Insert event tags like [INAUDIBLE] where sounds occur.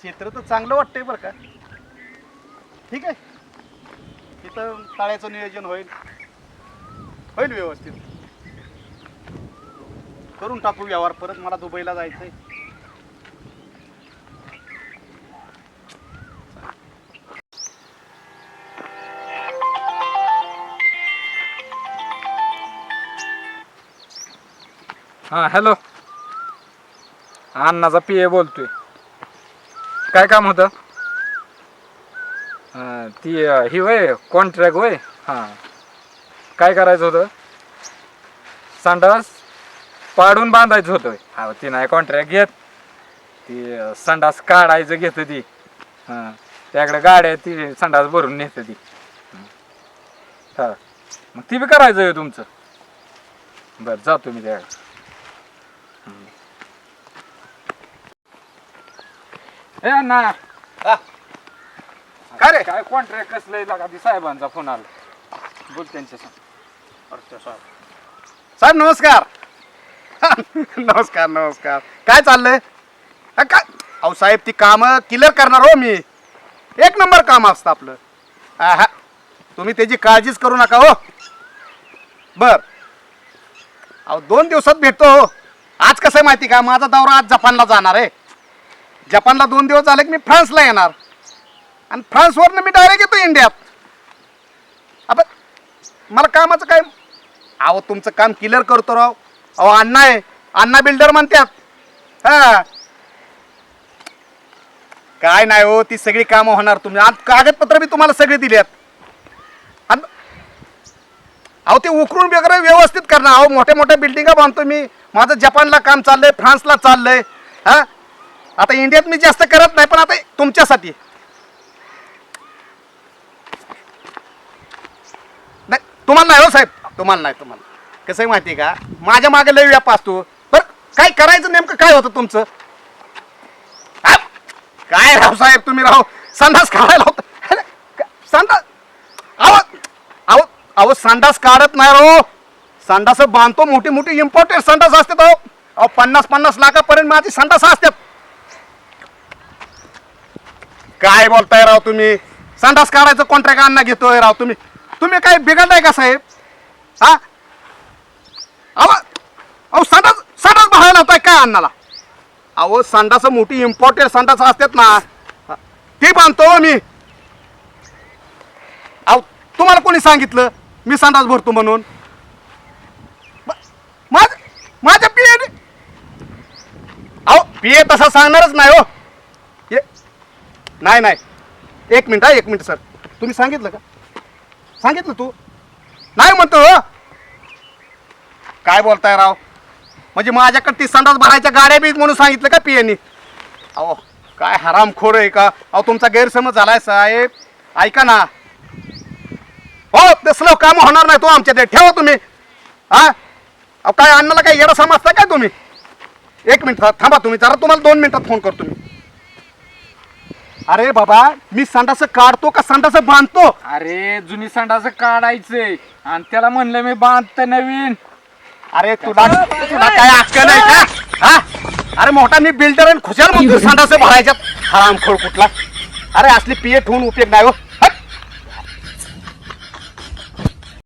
क्षेत्र तर चांगलं वाटतंय बरं का. ठीक आहे. तिथं ताळ्याचं नियोजन होईल. होईल व्यवस्थित. करून टाकू व्यवहार परत. मला दुबईला जायचंय. हां हॅलो अण्णाचा पी ए बोलतोय. काय काम होतं? हां ती अं, ही वय कॉन्ट्रॅक्ट वय? हां. काय करायचं होतं? संडास पाडून बांधायचं होतं. हा ती नाही कॉन्ट्रॅक्ट घेत. ती अं, संडास काढायचं घेतं ती. हां त्याकडे गाड्या ती संडास भरून नेतं ती. हां. मग ती बी करायचं आहे तुमचं. बरं जातो मी त्याकडे ए अण्णा. काय रे? काय कॉन्ट्रॅक्ट कसलंय लागा ती साहेबांचा फोन आला. बोल त्यांच्या साहेब. नमस्कार. [LAUGHS] नमस्कार नमस्कार. काय चाललंय? काय? अहो साहेब ती कामं क्लिअर करणार हो मी. एक नंबर काम असतं आपलं. आहा. तुम्ही त्याची काळजीच करू नका हो. बर. अहो दोन दिवसात भेटतो हो. आज कसं आहे माहिती का? माझा दौरा आज जपानला जाणार आहे. जपानला दोन दिवस झाले की मी फ्रान्सला येणार. आणि फ्रान्सवरनं मी डायरेक्ट येतो इंडियात. आपण मला कामाचं काय? अहो तुमचं काम क्लिअर करतो राव. अहो अण्णा आहे. अण्णा बिल्डर म्हणतात. हा. काय नाही हो ती सगळी कामं होणार तुम्ही. आज कागदपत्र बी तुम्हाला सगळे दिली आणि अहो ते उकरून वगैरे व्यवस्थित करणार. अहो मोठ्या मोठ्या बिल्डिंगा बांधतो मी. माझं जपानला काम चाललंय फ्रान्सला चाललंय. हा? आता इंडियात मी जास्त करत नाही पण आता तुमच्यासाठी. नाही तुम्हाला नाही हो साहेब. तुम्हाला नाही तुम्हाला कसं आहे माहिती आहे का? माझ्या मागे लय व्याप असतो. बरं काय करायचं नेमकं? काय होतं तुमचं? काय राव साहेब तुम्ही राव संडास काढायला होता. संडास? अहो अहो अहो संडास काढत नाही राव. संडास बांधतो मोठी मोठी इम्पॉर्टंट संडास असतात अहो. अहो पन्नास पन्नास लाखापर्यंत माझी संडास असतात. काय बोलताय राव तुम्ही? संडास काढायचं कॉन्ट्रॅक्ट अण्णा घेतोय राव तुम्ही. तुम्ही काय बिघडलाय का साहेब? हा? अहो अहो संडास संडास भरायला लावताय काय अण्णाला? अहो संडास मोठी इम्पॉर्टंट संडास असतात ना. ते बांधतो मी. अहो तुम्हाला कोणी सांगितलं? मी संडास भरतो म्हणून. मा- माझ माझ्या पिये अहो पिये तसा सांगणारच नाही हो. नाही नाही. एक मिनिट हा एक मिनिट सर. तुम्ही सांगितलं का? सांगितलं तू? नाही म्हणतो हो. काय बोलताय राव? म्हणजे माझ्याकडे ती संडास भरायच्या गाड्या बी म्हणून सांगितलं का पियानी अहो काय हरामखोर आहे का? अहो तुमचा गैरसमज झालाय साहेब. ऐका ना. हो तसलं काम होणार नाही तो आमच्या ते ठेवा तुम्ही. हा? अहो काय अन्नाला काय येडा समजता काय तुम्ही? एक मिनिट थांबा तुम्ही. जरा तुम्हाला दोन मिनिटात फोन करतो मी. अरे बाबा मी संडास काढतो का संडास बांधतो? अरे जुनी संडास काढायचंय. आणि त्याला म्हणलं मी बांधत नवीन. अरे तुला तुला काय अक्कल आहे का हा? अरे मोठा मी बिल्डर आणि खुशाल म्हणतो संडास भरायच्यात हरामखोर कुठला? अरे असली पिये ठेवून उपयोग नाही हो.